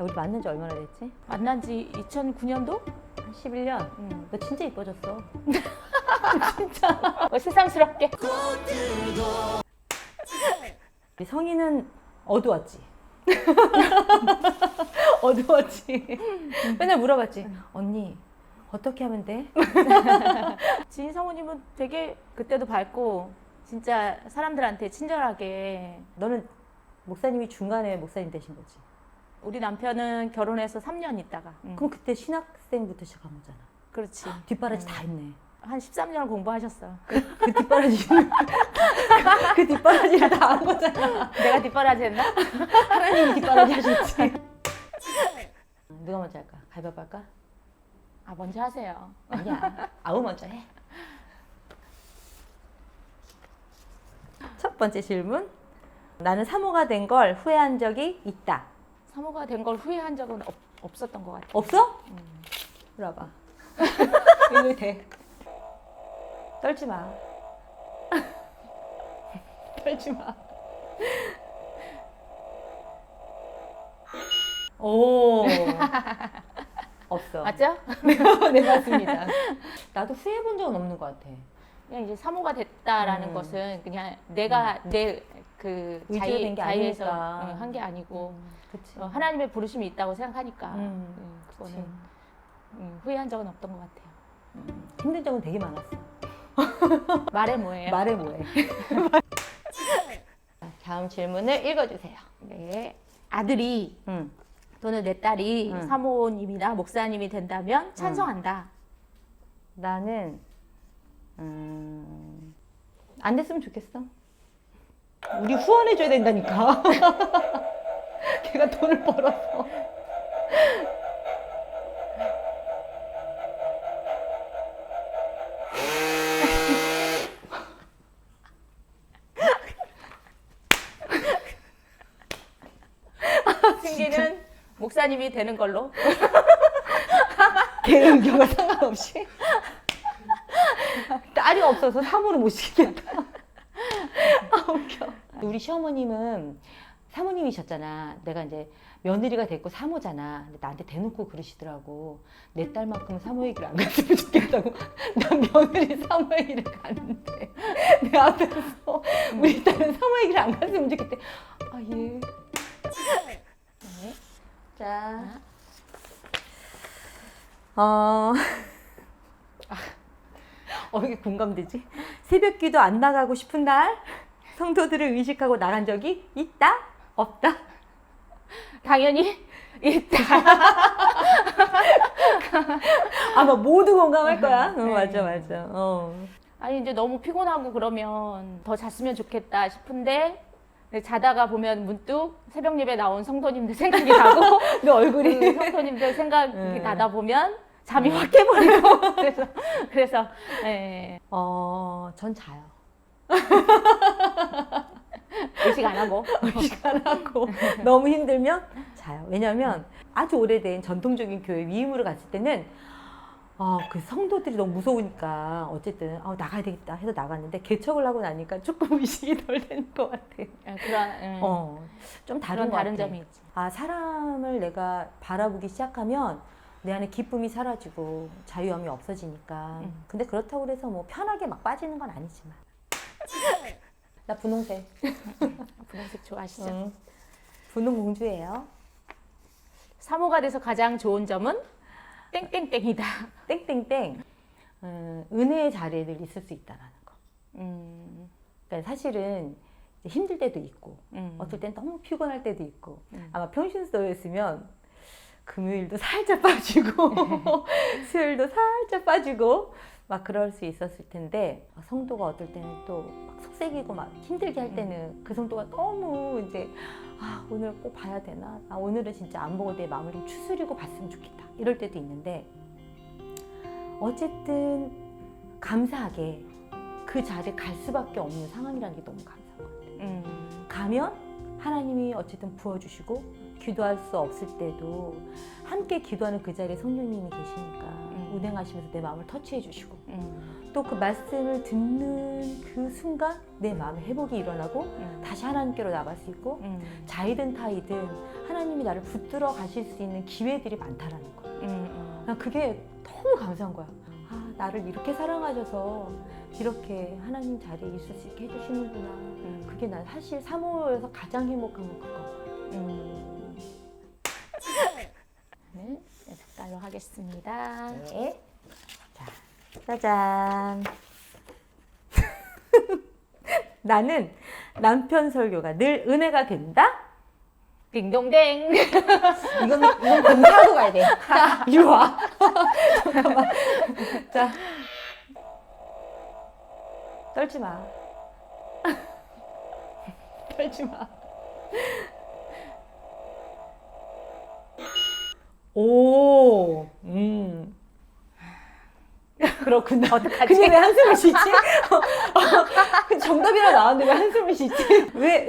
우리 만난 지 얼마나 됐지? 만난 지 2009년도? 한 11년. 음. 너 진짜 이뻐졌어. 어, 세상스럽게. 우리 성인은 어두웠지. 어두웠지. 맨날 물어봤지. 언니 어떻게 하면 돼? 지인 사모님은 되게 그때도 밝고 진짜 사람들한테 친절하게 너는 목사님이 중간에 목사님 되신 거지. 우리 남편은 결혼해서 3년 있다가 음, 그럼 그때 신학생부터 시작한 거잖아. 그렇지 뒷바라지 다 했네. 한 13년을 공부하셨어 그 뒷바라지는 그 뒷바라지를 다 한 거잖아. 내가 뒷바라지 했나? 하나님이 뒷바라지 하셨지. 누가 먼저 할까? 가위바위보 할까? 아 먼저 하세요 아니야. 아우 먼저 해. 첫 번째 질문. 나는 사모가 된 걸 후회한 적이 있다. 사모가 된 걸 후회한 적은 없, 없었던 것 같아 없어? 이리 와봐. 이거 돼. 떨지 마. 떨지 마. 오. 없어. 맞죠? 네, 맞습니다. 나도 후회해 본 적은 없는 것 같아. 그냥 이제 사모가 됐다라는 음. 것은 그냥 내가 내 그 의지가 된게 자의에서 아니니까. 한 게 아니고 그치. 어, 하나님의 부르심이 있다고 생각하니까 음, 음. 그거는 음, 후회한 적은 없던 것 같아요 힘든 적은 되게 많았어. 말해 뭐예요? 말해 뭐해. 다음 질문을 읽어주세요. 네. 아들이 응. 또는 내 딸이 음. 사모님이나 목사님이 된다면 찬성한다. 나는 음, 안 됐으면 좋겠어. 우리 후원해줘야 된다니까. 걔가 돈을 벌어서. 승기는 목사님이 되는 걸로. 걔 의견과 상관없이. 딸이 없어서 사모를 못 시키겠다. 아, 웃겨. 우리 시어머님은 사모님이셨잖아. 내가 이제 며느리가 됐고 사모잖아. 근데 나한테 대놓고 그러시더라고. 내 딸만큼은 사모 얘기를 안 갔으면 좋겠다고. 난 며느리 사모 얘기를 갔는데. 내 앞에서 우리 딸은 사모 얘기를 안 갔으면 좋겠대. 아, 예. 네. 자. 어. 어, 이게 공감되지? 새벽 기도 안 나가고 싶은 날 성도들을 의식하고 나간 적이 있다? 없다? 당연히 있다. 아마 모두 공감할 거야. 어, 네. 맞아, 맞아. 어. 아니 이제 너무 피곤하고 그러면 더 잤으면 좋겠다 싶은데 근데 자다가 보면 문득 새벽 예배 나온 성도님들 생각이 나고 너 얼굴이. 그 성도님들 생각이 음. 나다 보면 잠이 확 깨버리고 그래서 그래서 예, 어, 전 자요. 의식 안 하고 시간 하고 너무 힘들면 자요. 왜냐면 아주 오래된 전통적인 교회 위임으로 갔을 때는 아, 그 성도들이 너무 무서우니까 어쨌든 아, 나가야 되겠다 해서 나갔는데 개척을 하고 나니까 조금 의식이 덜 되는 것 같아. 예, 그런 예, 어, 좀 다른 그런 것 다른 같아. 점이 있지. 아, 사람을 내가 바라보기 시작하면 내 안에 기쁨이 사라지고 자유함이 없어지니까. 음. 근데 그렇다고 해서 뭐 편하게 막 빠지는 건 아니지만. 나 분홍색. 분홍색 좋아하시죠? 응. 분홍 공주예요. 사모가 돼서 가장 좋은 점은 땡땡땡이다. 땡땡땡. 음, 은혜의 자리에 늘 있을 수 있다라는 거. 음, 그러니까 사실은 이제 힘들 때도 있고, 음. 어떨 땐 너무 피곤할 때도 있고, 음. 아마 평신도였으면 금요일도 살짝 빠지고, 수요일도 살짝 빠지고, 막 그럴 수 있었을 텐데, 성도가 어떨 때는 또 막 속색이고 막 힘들게 할 때는 그 성도가 너무 이제, 아, 오늘 꼭 봐야 되나? 아, 오늘은 진짜 안 보고 내 마음을 좀 추스리고 봤으면 좋겠다. 이럴 때도 있는데, 어쨌든 감사하게 그 자리에 갈 수밖에 없는 상황이라는 게 너무 감사한 것 같아요. 음, 가면 하나님이 어쨌든 부어주시고 기도할 수 없을 때도 함께 기도하는 그 자리에 성령님이 계시니까 음. 운행하시면서 내 마음을 터치해 주시고 음. 또그 말씀을 듣는 그 순간 내 마음에 회복이 일어나고 음. 다시 하나님께로 나갈 수 있고 음. 자이든 타이든 하나님이 나를 붙들어 가실 수 있는 기회들이 많다라는 거. 음. 음. 난 그게 너무 감사한 거야. 아, 나를 이렇게 사랑하셔서 이렇게 하나님 자리에 있을 수 있게 해주시는구나. 음. 그게 난 사실 사모에서 가장 행복한 건 그거. 음. 네, 색깔로 하겠습니다. 네. 자, 짜잔. 나는 남편 설교가 늘 은혜가 된다? 딩동댕. 이건, 이건 공사하고 가야 돼. 자, 이리 와. 잠깐만. 자. 떨지 마. 떨지 마. 오, 음. 그렇구나. 어떡하지? 근데 왜 한숨을 쉬지? 어, 어, 정답이라 나왔는데 왜 한숨을 쉬지? 왜?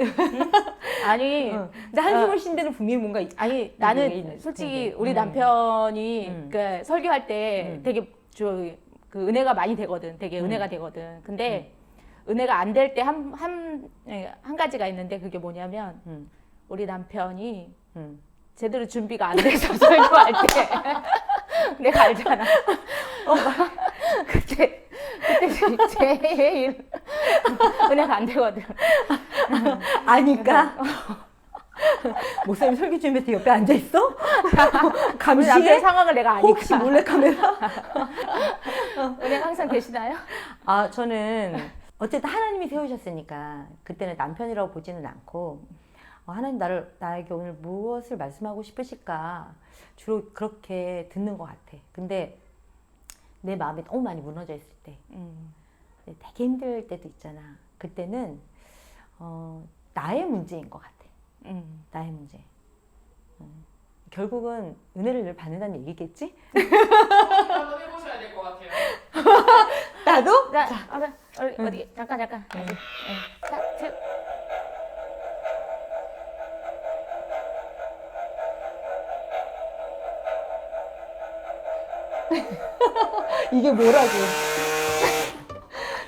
아니, 어. 근데 한숨을 쉰 데는 분명히 뭔가 있- 아니 왜 나는 솔직히 네, 네. 우리 음. 남편이 음. 그 설교할 때 음. 되게 저그 은혜가 많이 되거든. 되게 음. 은혜가 되거든. 근데 은혜가 안 될 때 한 한 한 가지가 있는데 그게 뭐냐면 음, 우리 남편이 음. 제대로 준비가 안 돼서 설교할 때 내가 알잖아. 어, 막 그때 그때 제일 은혜가 안 되거든. 아니까. 목사님 설교 준비해서 옆에 앉아 있어? 우리 남편의 감시해? 상황을 내가 아니까. 혹시 몰래 카메라? 은혜가 항상 되시나요? 아 저는 어쨌든 하나님이 세우셨으니까 그때는 남편이라고 보지는 않고 어, 하나님 나를 나에게 오늘 무엇을 말씀하고 싶으실까 주로 그렇게 듣는 것 같아. 근데 내 마음이 너무 많이 무너져 있을 때, 음. 되게 힘들 때도 있잖아. 그때는 어, 나의 문제인 것 같아. 음. 나의 문제. 음, 결국은 은혜를 늘 받는다는 얘기겠지? 한번 해보셔야 될 것 같아요. 나도? 자, 아, 자, 어디, 어디 잠깐 잠깐. 응. 자, 이게 뭐라고?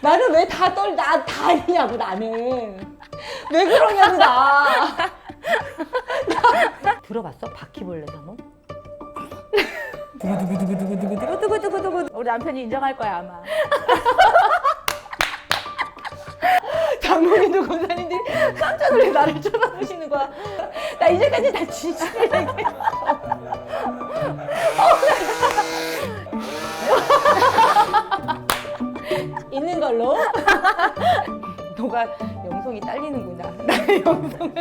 나는 왜 다 떨, 나, 다 아니냐고, 나는. 왜 그러냐고, 나. 나- 들어봤어? 바퀴벌레 사모? 두구두구두구두구두구두구두구두구. 우리 남편이 인정할 거야 아마. 장모님도 권사님들이 깜짝 놀래 나를 쳐다보시는 거야. 나 이제까지 다 진심을 얘기했어. 너가 영성이 딸리는구나. 나의 영성을.